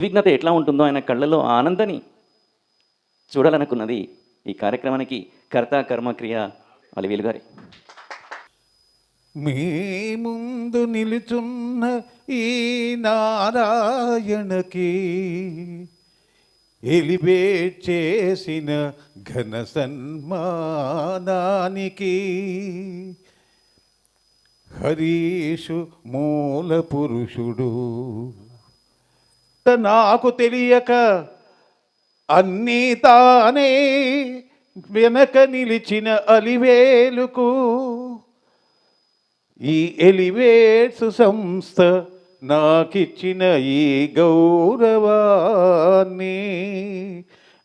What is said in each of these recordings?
విఘ్నత ఎట్లా ఉంటుందో ఆయన కళ్ళలో ఆనందని చూడాలనుకున్నది ఈ కార్యక్రమానికి కర్త కర్మక్రియ అలివేలు గారి. మీ ముందు నిలుచున్న ఈ నారాయణకి ఎలివేట్ చేసిన ఘన సన్మానానికి హరీషు మూల పురుషుడు నాకు తెలియక అన్నీ తానే వెనక నిలిచిన అలివేలుకు ఈ ఎలివేట్స్ సంస్థ నాకిచ్చిన ఈ గౌరవాన్ని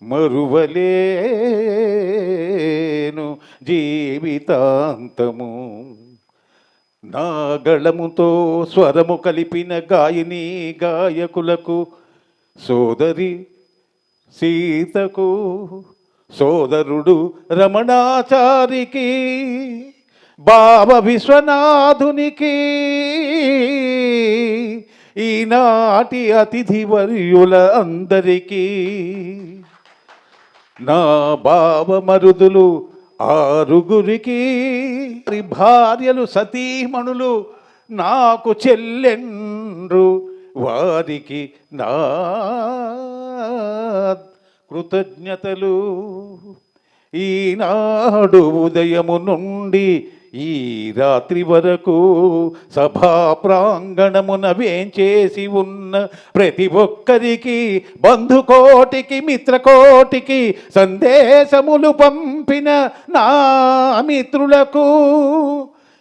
మరువలేను జీవితాంతము. నాగళముతో స్వరము కలిపిన గాయని గాయకులకు సోదరి సీతకు సోదరుడు రమణాచారికి బాబ విశ్వనాథునికి ఈనాటి అతిథి వర్యుల అందరికీ. నా బావ మరుదులు ఆరుగురికి భార్యలు సతీమణులు నాకు చెల్లెండ్రు. వారికి నా కృతజ్ఞతలు. ఈనాడు ఉదయము నుండి ఈ రాత్రి వరకు సభా ప్రాంగణమున వేంచేసి ఉన్న ప్రతి ఒక్కరికి బంధుకోటికి మిత్రకోటికి సందేశములు పంపిన నా మిత్రులకు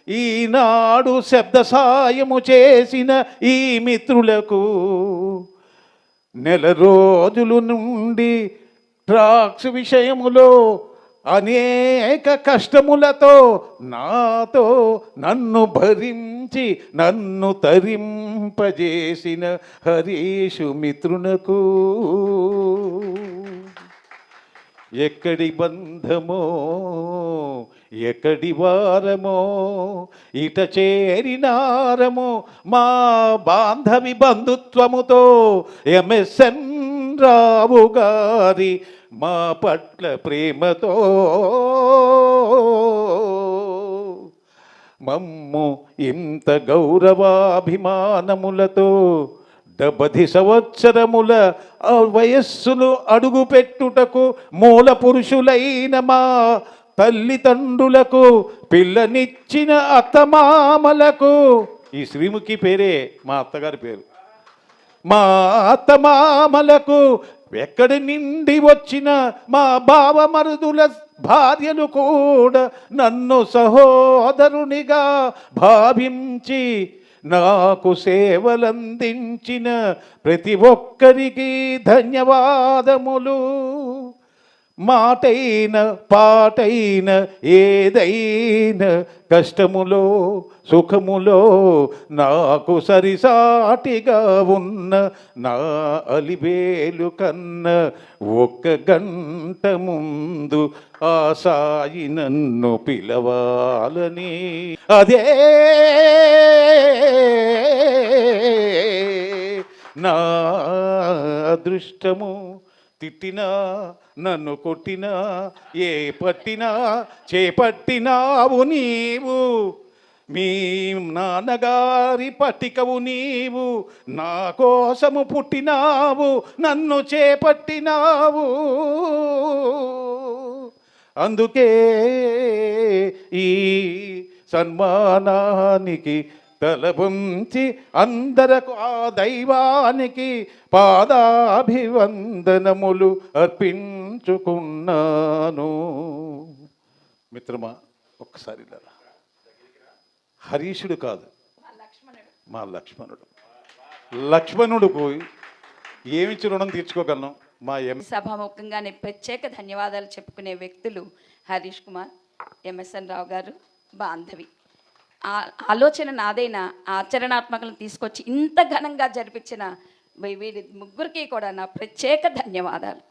ఈనాడు శబ్ద సాయము చేసిన ఈ మిత్రులకు నెల రోజులు నుండి ట్రాక్స్ విషయములో అనేక కష్టములతో నాతో నన్ను భరించి నన్ను తరింపజేసిన హరీషు మిత్రునకు ఎక్కడి బంధమో ఎక్కడి వారమో ఇట చేరినారమో మా బాంధవి బంధుత్వముతో ఎంఎస్ఎన్ రావు గారి మా పట్ల ప్రేమతో. మమ్ము ఇంత గౌరవాభిమానములతో డెబ్బది సంవత్సరముల వయస్సును అడుగుపెట్టుటకు మూల పురుషులైన మా తల్లిదండ్రులకు పిల్లనిచ్చిన అత్తమామలకు. ఈ శ్రీముఖి పేరే మా అత్తగారి పేరు. మా అత్తమామలకు ఎక్కడి నుండి వచ్చిన మా బావ మరుదుల భార్యలు కూడా నన్ను సహోదరునిగా భావించి నాకు సేవలందించిన ప్రతి ఒక్కరికి ధన్యవాదములు. మాటైన పాటైన ఏదైన కష్టములో సుఖములో నాకు సరిసాటిగా ఉన్న నా అలివేలు కన్న ఒక్క గంట ముందు ఆ సాయి నన్ను పిలవాలని. అదే నా అదృష్టము. తిట్టినా నన్ను కొట్టినా ఏ పట్టినా చేపట్టినావు నీవు. మీ నాన్నగారి పట్టికవు నీవు నా కోసము పుట్టినావు నన్ను చేపట్టినావు అందుకే ఈ సన్మానానికి తలబుంచి అందరకు ఆ దైవానికి పాదాభివందనములు అర్పించుకున్నాను. మిత్రమా ఒక్కసారి హరీషుడు కాదు. మా లక్ష్మణుడు. లక్ష్మణుడుకు ఏమిచ్చి రుణం తీర్చుకోగలను? మా ఎం సభాముఖంగానే ప్రత్యేక ధన్యవాదాలు చెప్పుకునే వ్యక్తులు హరీష్ కుమార్ ఎంఎస్ఎన్ రావు గారు బాంధవి. ఆలోచన నాదైనా ఆచరణాత్మకలను తీసుకొచ్చి ఇంత ఘనంగా జరిపించిన వీరి ముగ్గురికి కూడా నా ప్రత్యేక ధన్యవాదాలు.